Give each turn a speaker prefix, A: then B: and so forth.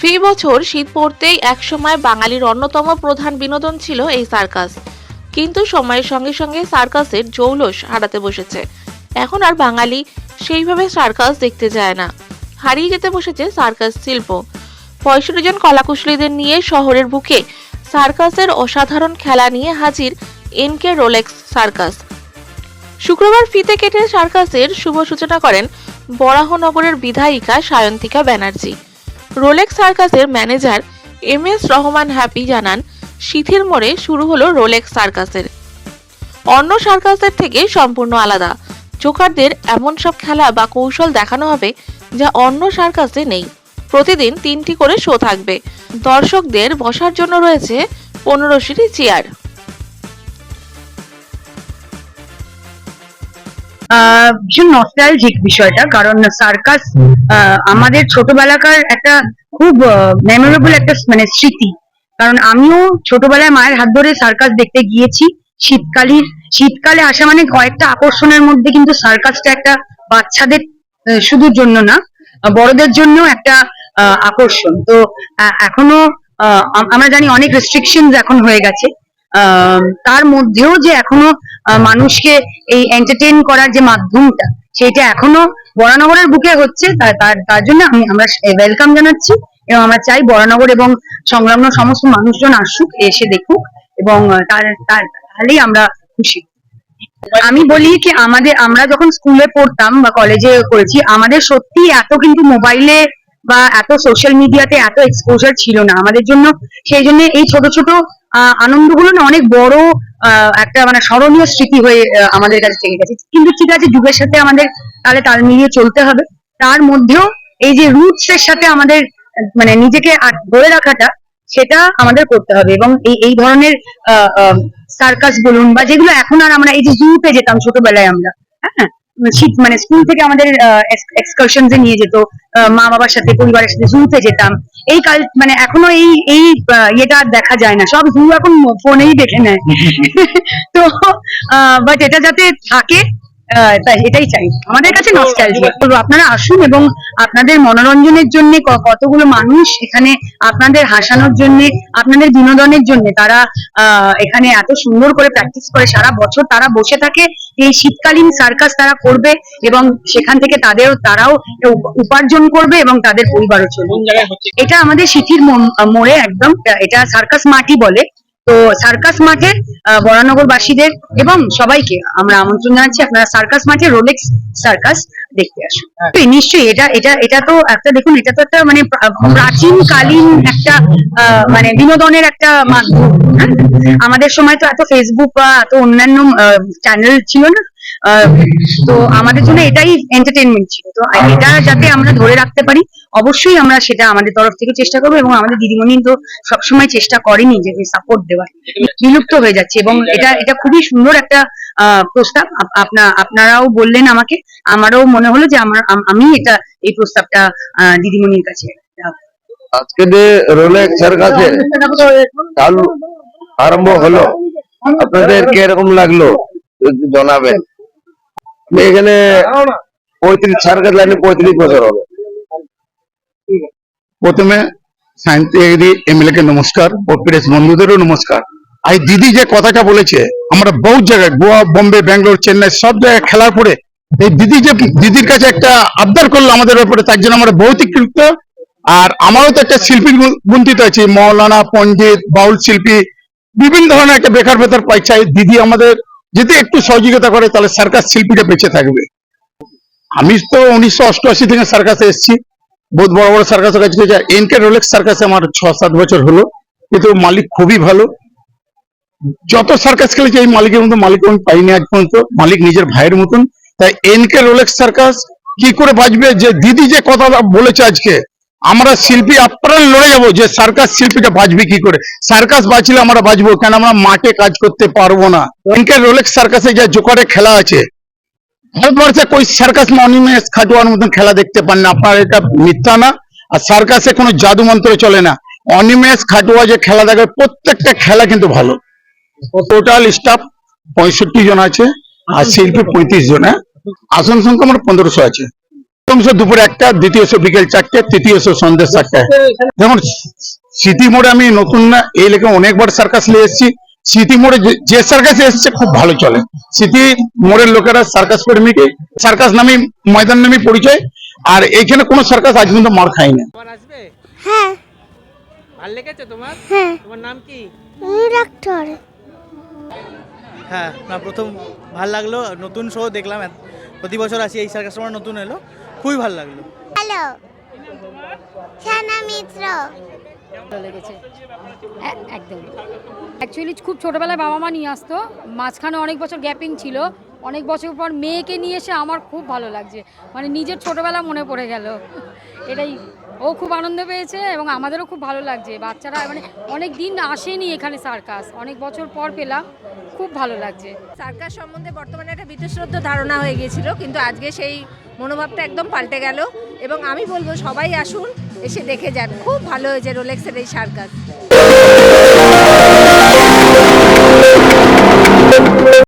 A: ফি বছর শীত পড়তেই একসময় বাঙালির অন্যতম প্রধান বিনোদন ছিল এই সার্কাস। কিন্তু সময়ের সঙ্গে সঙ্গে সার্কাসের জৌলস হারাতে বসেছে। এখন আর বাঙালি সেইভাবে সার্কাস দেখতে যায় না। হারিয়ে যেতে বসেছে সার্কাস শিল্প। পঁয়ষট্টি জন কলাকুশলীদের নিয়ে শহরের বুকে সার্কাসের অসাধারণ খেলা নিয়ে হাজির এনকে রোলেক্স সার্কাস। শুক্রবার ফিতে কেটে সার্কাসের শুভ সূচনা করেন বরাহনগরের বিধায়িকা সায়ন্তিকা ব্যানার্জি। রোলেক্স সার্কাসের manager M S Rahman Happy জানান শীতের মোড়ে শুরু হলো রোলেক্স সার্কাসের। অন্য সার্কাসের থেকে সম্পূর্ণ আলাদা। জোকারদের এমন সব খেলা বা কৌশল দেখানো হবে যা অন্য সার্কাসে নেই। প্রতিদিন তিনটি করে শো থাকবে। দর্শকদের বসার জন্য রয়েছে পনেরোশিটি চেয়ার।
B: ভীষণ নস্টালজিক বিষয়টা, কারণ সার্কাস আমাদের ছোটবেলাকার একটা খুব মেমোরেবল একটা মানে স্মৃতি। কারণ আমিও ছোটবেলায় মায়ের হাত ধরে সার্কাস দেখতে গিয়েছি। শীতকালীর, শীতকালে আসা মানে কয়েকটা আকর্ষণের মধ্যে কিন্তু সার্কাসটা একটা বাচ্চাদের শুধুর জন্য না বড়দের জন্য একটা আকর্ষণ। তো এখনও আমরা জানি অনেক রেস্ট্রিকশন এখন হয়ে গেছে। তার মধ্যেও যে এখনও মানুষকে এই এন্টারটেইন করার যে মাধ্যমটা সেটা এখনও বরানগরের বুকে হচ্ছে। তার তার জন্য আমি আমরা ওয়েলকাম জানাচ্ছি। এবং আমরা চাই বরানগর এবং সংলগ্ন সমস্ত মানুষজন আসুক, এসে দেখুক এবং তার তাহলেই আমরা খুশি। আমি বলি কি আমাদের, আমরা যখন স্কুলে পড়তাম বা কলেজে করেছি আমাদের সত্যি এত কিন্তু মোবাইলে বা এত সোশ্যাল মিডিয়াতে এত এক্সপোজার ছিল না। আমাদের জন্য সেই জন্য এই ছোট ছোট আনন্দগুলো না অনেক বড় একটা মানে স্মরণীয় স্মৃতি হয়ে আমাদের কাছে থেকে গেছে। কিন্তু ঠিক আছে, যুগের সাথে আমাদের তাহলে তাল মিলিয়ে চলতে হবে। তার মধ্যেও এই যে রুটস এর সাথে আমাদের মানে নিজেকে ধরে রাখাটা সেটা আমাদের করতে হবে এবং এই এই ধরনের সার্কাস বলুন বা যেগুলো এখন আর আমরা এই যে জুতে যেতাম ছোটবেলায় আমরা হ্যাঁ? শীত মানে স্কুল থেকে আমাদের এক্সকারশন এ নিয়ে যেত মা বাবার সাথে পরিবারের সাথে জুতে যেতাম। এই কাল মানে এখনও এই এই ইয়েটা আর দেখা যায় না। সব জু এখন ফোনেই দেখে নেয়। তো বাট এটা যাতে থাকে তাই এটাই চাই। আমাদের কাছে নস্টালজিয়া আপনারা আসুন এবং আপনাদের মনোরঞ্জনের জন্য কতগুলো মানুষ এখানে আপনাদের হাসানোর জন্য আপনাদের বিনোদনের জন্য তারা এখানে এত সুন্দর করে প্র্যাকটিস করে সারা বছর তারা বসে থাকে এই শীতকালীন সার্কাস তারা করবে এবং সেখান থেকে তাদের তারাও উপার্জন করবে এবং তাদের পরিবারও চলবে। এটা আমাদের সিথির মোড়ে একদম এটা সার্কাস মাটি বলে। তো সার্কাস মাঠে বরানগরবাসীদের এবং সবাইকে আমরা আমন্ত্রণ জানাচ্ছি। আপনারা সার্কাস মাঠে রোলেক্স সার্কাস দেখতে আসুন। তো নিশ্চয়ই এটা এটা এটা তো একটা দেখুন এটা তো একটা মানে প্রাচীনকালীন একটা আহ, মানে বিনোদনের একটা মাধ্যম হ্যাঁ? আমাদের সময় তো এত ফেসবুক বা এত অন্যান্য চ্যানেল ছিল না। তো আমাদের জন্য এটাই এন্টারটেনমেন্ট ছিল। তো এটা যাতে আমরা ধরে রাখতে পারি অবশ্যই আমরা সেটা আমাদের তরফ থেকে চেষ্টা করব এবং আমাদের দিদিমণি তো সবসময় চেষ্টা করেনি যে সাপোর্ট দেওয়ার। বিলুপ্ত হয়ে যাচ্ছে এবং এটা এটা খুবই সুন্দর একটা প্রস্তাব। আপ- আপনা আপনারাও বললেন আমাকে আমারও মনে হলো যে আমার আমি এটা এই প্রস্তাবটা আহ, দিদিমণির কাছে।
C: আজকে যে রোলেক্স সার্কাসে চালু আরম্ভ হলো। আপনাদের কীরকম লাগল? জানাবেন। এখানে পঁয়ত্রিশ সার্কাস লাইনে পঁয়ত্রিশ বছর হবে।
D: প্রথমে এমএলএ কে নমস্কার ও প্রেস বন্ধুদেরও নমস্কার। আই দিদি যে কথাটা বলেছে আমরা বহু জায়গায় গোয়া বোম্বে ব্যাঙ্গালোর চেন্নাই সব জায়গায় খেলার পরে এই দিদি যে দিদির কাছে একটা আবদার করল আমাদের ব্যাপারে তার জন্য আমরা বহুত কৃত আর আমারও তো একটা শিল্পী গুণ- গুণটিত আছে মৌলানা পণ্ডিত বাউল শিল্পী বিভিন্ন ধরনের একটা বেকার বেতার পাই চাই দিদি আমাদের যদি একটু সহযোগিতা করে, তাহলে সার্কাস শিল্পীটা বেঁচে থাকবে। আমি তো উনিশশো অষ্টআশি থেকে সার্কাসে এসেছি। বহুত বড় বড় সার্কাসের কাছে গেছি এনকে রোলেক্স সার্কাসে আমার ছ সাত বছর হলো। কিন্তু মালিক খুবই ভালো। যত সার্কাস খেলেছি, এই মালিকের মতো মালিক আমি পাইনি আজ পর্যন্ত। মালিক নিজের ভাইয়ের মতন। তাই এনকে রোলেক্স সার্কাস কি করে বাঁচবে? যে দিদি যে কথা বলেছে আজকে আমরা শিল্পী আপ্রাণ লড়ে যাব যে সার্কাস শিল্পীটা বাঁচবে কি করে? সার্কাস বাঁচলে আমরা বাঁচবো কেন? আমরা মাঠে কাজ করতে পারব না। ব্যাংকের রোলেক্স সার্কাসে যা জোকারে খেলা আছে, ভারতবর্ষে কই সার্কাস অনিমেষ খাটুয়ার মতন খেলা দেখতে পান না? আপনার এটা মিথ্যা না? আর সার্কাসে কোনো জাদু মন্ত্র চলে না। অনিমেষ খাটুয়া যে খেলা দেখে, প্রত্যেকটা খেলা কিন্তু ভালো। টোটাল স্টাফ পঁয়ষট্টি জন আছে, আর শিল্পী পঁয়ত্রিশ জন হ্যাঁ? আসন সংখ্যা আমার পনেরোশো আছে। দুপুর একটা দ্বিতীয় শো বিকেল চারটে তৃতীয় শো সন্ধ্যে সাতটায় যেমন স্মৃতি মোড়ে আমি নতুন না এই লেখা অনেকবার সার্কাস নিয়ে এসেছি। স্মৃতি মোড়ে যে- যে সার্কাস এসছে খুব ভালো চলে। স্মৃতি মোড়ের লোকেরা সার্কাস প্রেমিক সার্কাস নামে ময়দান নামে পরিচয় আর এইখানে কোনো সার্কাস আজ পর্যন্ত মার খাই না
E: হ্যাঁ।
F: ভালো লেগেছে তোমার?
E: হ্যাঁ।
F: তোমার নাম কি?
E: ডাক্তার।
G: হ্যাঁ না প্রথম ভালো লাগল। নতুন শো দেখলাম। প্রতি বছর আসি এই সার্কাস আমার নতুন এলো। খুবই ভালো লাগল।
E: হ্যালো মিত্র।
H: ভালো লেগেছে। একদম। অ্যাকচুয়ালি খুব ছোটোবেলায় বাবা মা নিয়ে আসতো। মাঝখানে অনেক বছর গ্যাপিং ছিল। অনেক বছর পর মেয়েকে নিয়ে এসে আমার খুব ভালো লাগছে। মানে নিজের ছোটোবেলা মনে পড়ে গেল। এটাই। ও খুব আনন্দ পেয়েছে এবং আমাদেরও খুব ভালো লাগছে। বাচ্চারা মানে অনেক দিন আসেনি এখানে সার্কাস। অনেক বছর পর পেলাম। খুব ভালো লাগছে।
I: সার্কাস সম্বন্ধে বর্তমানে একটা বিতশ্রদ্ধ ধারণা হয়ে গিয়েছিল কিন্তু আজকে সেই মনোভাবটা একদম পাল্টে গেল এবং আমি বলব সবাই আসুন, এসে দেখে যান। খুব ভালো হয়েছে রোলেক্সের এই সার্কাস